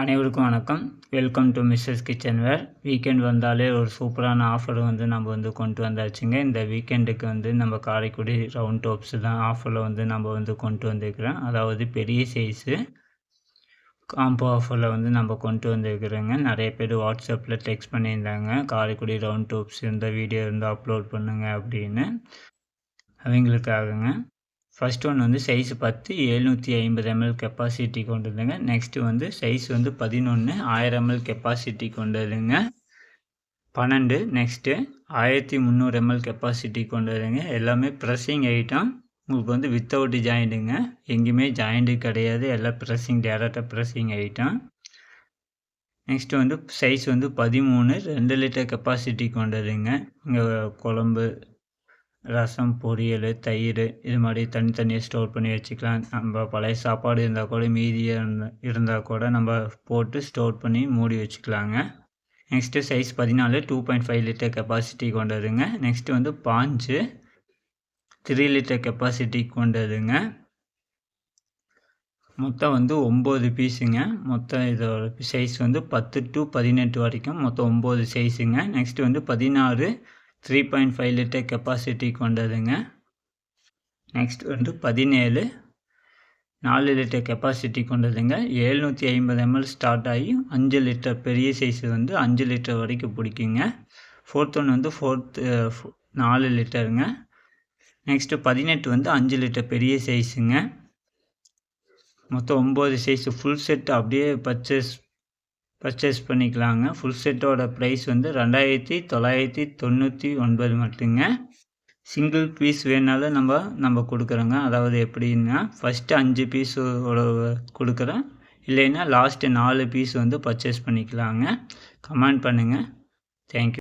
அனைவருக்கும் வணக்கம். Welcome to Mrs kitchen where weekend வந்தாலே ஒரு சூப்பரான ஆஃபர் வந்து நம்ம வந்து கொண்டு வந்தாச்சுங்க. இந்த வீக்கெண்டுக்கு வந்து நம்ம காரைக்குடி ரவுண்ட் டாப்ஸ் தான் ஆஃபரில் வந்து நம்ம வந்து கொண்டு வந்திருக்கிறோம் அதாவது பெரிய சைஸு காம்போ ஆஃபரில் வந்து நம்ம கொண்டு வந்திருக்கிறோங்க. நிறைய பேர் வாட்ஸ்அப்பில் டெக்ஸ்ட் பண்ணியிருந்தாங்க. காரைக்குடி ரவுண்ட் டாப்ஸ் இந்த வீடியோ இருந்து அப்லோட் பண்ணுங்க அப்படின்னு. அவங்களுக்காகங்க. ஃபஸ்ட் ஒன் வந்து சைஸ் பத்து எழுநூற்றி ஐம்பது எம்எல் கெப்பாசிட்டி கொண்டதுங்க. நெக்ஸ்ட்டு வந்து சைஸ் வந்து பதினொன்று ஆயிரம் எம்எல் கெப்பாசிட்டி கொண்டதுங்க. பன்னெண்டு நெக்ஸ்ட்டு ஆயிரத்தி முந்நூறு எம்எல் கெப்பாசிட்டி கொண்டதுங்க. எல்லாமே ப்ரெஸ்ஸிங் ஐட்டம் உங்களுக்கு வந்து வித்தவுட் ஜாயிண்ட்டுங்க எங்கேயுமே ஜாயிண்ட்டு கிடையாது. எல்லாம் ப்ரெஸ்ஸிங் டேரெக்டாக ப்ரெஸ்ஸிங் ஐட்டம் நெக்ஸ்ட்டு வந்து சைஸ் வந்து பதிமூணு ரெண்டு லிட்டர் கெப்பாசிட்டி கொண்டதுங்க. இங்கே குழம்பு ரசம் பொரியல் தயிர் இது மாதிரி தனித்தனியாக ஸ்டோர் பண்ணி வச்சுக்கலாம். நம்ம பழைய சாப்பாடு இருந்தால் கூட மீதியாக இருந்த இருந்தால் கூட நம்ம போட்டு ஸ்டோர் பண்ணி மூடி வச்சுக்கலாங்க. நெக்ஸ்ட்டு சைஸ் பதினாலு two point five litre capacity கொண்டதுங்க. Next வந்து பாஞ்சு த்ரீ லிட்டர் கெப்பாசிட்டி கொண்டதுங்க. மொத்தம் வந்து ஒம்பது பீஸுங்க. மொத்தம் இதோட சைஸ் வந்து பத்து டு பதினெட்டு வரைக்கும் மொத்தம் ஒம்பது சைஸுங்க நெக்ஸ்ட்டு வந்து பதினாறு three point five litre capacity கொண்டதுங்க next வந்து பதினேழு நாலு லிட்டர் கெப்பாசிட்டி கொண்டதுங்க எழுநூற்றி ஐம்பது எம்எல் ஸ்டார்ட் ஆகி அஞ்சு லிட்டர் பெரிய சைஸ் வந்து அஞ்சு லிட்டர் வரைக்கும் பிடிக்குங்க. ஃபோர்த் ஒன் வந்து ஃபோர்த்து நாலு லிட்டருங்க நெக்ஸ்ட்டு பதினெட்டு வந்து அஞ்சு லிட்டர் பெரிய சைஸுங்க மொத்தம் ஒம்பது சைஸு ஃபுல் செட் அப்படியே பர்ச்சேஸ் பர்ச்சேஸ் பண்ணிக்கலாங்க. ஃபுல் செட்டோட ப்ரைஸ் வந்து ரெண்டாயிரத்தி தொள்ளாயிரத்தி தொண்ணூற்றி ஒன்பது மட்டுங்க. சிங்கிள் பீஸ் வேணாலும் நம்ம நம்ம கொடுக்குறோங்க. அதாவது எப்படின்னா ஃபஸ்ட்டு அஞ்சு பீஸோட கொடுக்குறேன் இல்லைன்னா லாஸ்ட்டு நாலு பீஸ் வந்து பர்ச்சேஸ் பண்ணிக்கலாங்க. கமெண்ட் பண்ணுங்கள் தேங்க்யூ